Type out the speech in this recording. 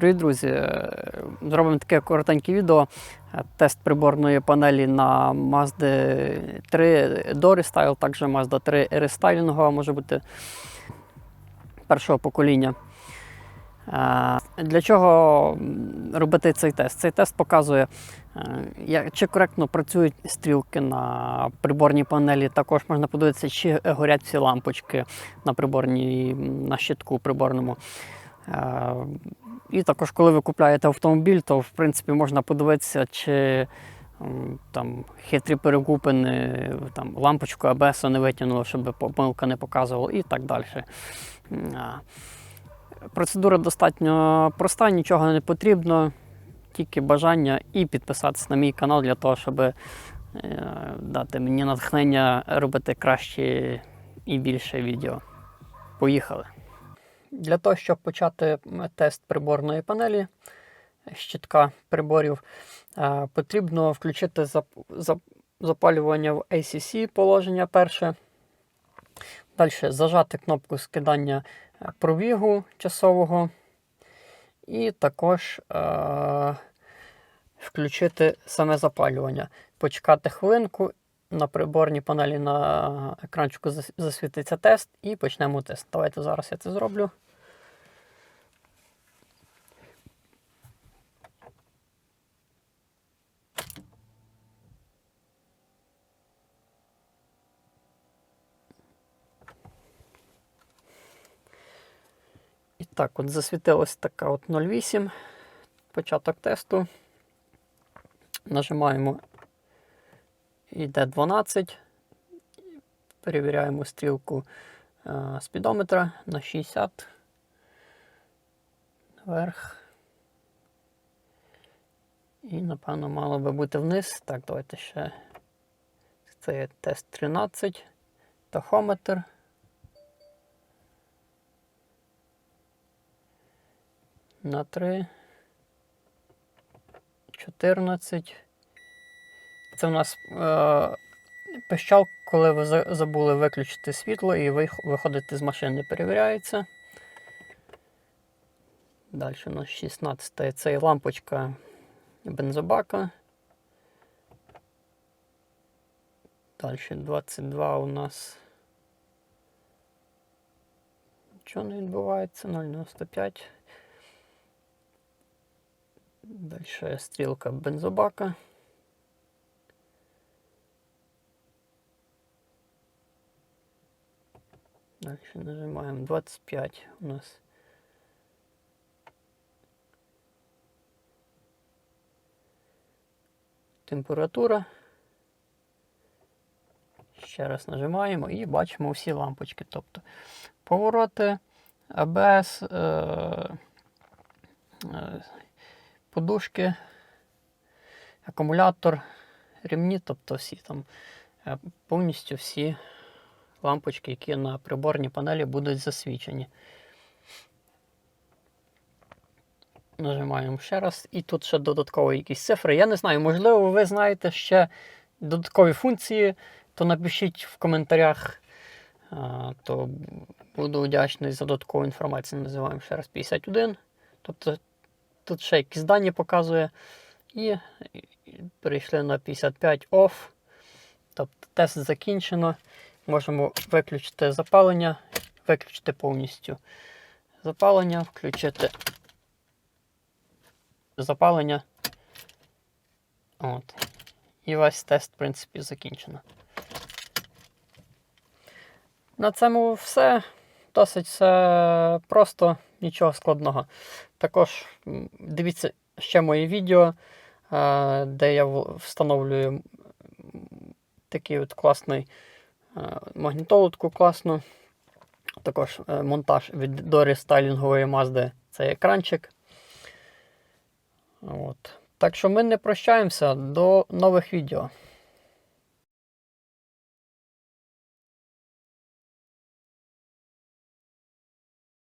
Привіт, друзі! Е, Зробимо таке коротеньке відео. Е, Тест приборної панелі на Mazda 3 до також Mazda 3 рестайлінгова може бути першого покоління. Е, Для чого робити цей тест? Цей тест показує, е, чи коректно працюють стрілки на приборній панелі. Також можна подивитися, чи горять всі лампочки на приборній, на щитку приборному. І також, коли ви купляєте автомобіль, то в принципі можна подивитися, чи там хитрі перекупини, там лампочку АБС не витягнуло, щоб помилка не показувала і так далі. Процедура достатньо проста, нічого не потрібно, тільки бажання і підписатися на мій канал для того, щоб е, дати мені натхнення робити краще і більше відео. Поїхали! Для того, щоб почати тест приборної панелі щитка приборів, е, потрібно включити зап- зап- запалювання в ACC положення перше. Далі зажати кнопку скидання е, пробігу часового. І також е- включити саме запалювання. Почекати хвилинку. На приборній панелі на екранчику засвітиться тест і почнемо тест. Давайте зараз я це зроблю. І так, от засвітилась така от 08. Початок тесту. Нажимаємо йде 12. Перевіряємо стрілку е, спідометра на 60. Вверх. І, напевно, мало би бути вниз. Так, давайте ще. Це є тест 13. Тахометр. На 3. 14. Це у нас е, пищал, коли ви забули виключити світло і ви виходите з машини, перевіряється. Далі у нас 16 це лампочка бензобака. Далі 22 у нас. Нічого не відбувається, 0,95. Далі стрілка бензобака. Далі нажимаємо 25 у нас. Температура. Ще раз нажимаємо і бачимо всі лампочки. Тобто повороти, АБС, е, е, подушки, акумулятор, ремні, тобто всі там е, повністю всі лампочки, які на приборній панелі будуть засвічені. Нажимаємо ще раз. І тут ще додаткові якісь цифри. Я не знаю, можливо, ви знаєте ще додаткові функції, то напишіть в коментарях, то буду вдячний за додаткову інформацію. Називаємо ще раз 51. Тобто тут ще якісь дані показує. І перейшли на 55 off. Тобто тест закінчено. Можемо виключити запалення, виключити повністю запалення, включити запалення. От. І весь тест, в принципі, закінчено. На цьому все. Досить все просто, нічого складного. Також дивіться ще моє відео, е, де я встановлюю такий от класний е, класно. класну. Також е, монтаж від дорі стайлінгової мазди цей екранчик. От. Так що ми не прощаємося до нових відео.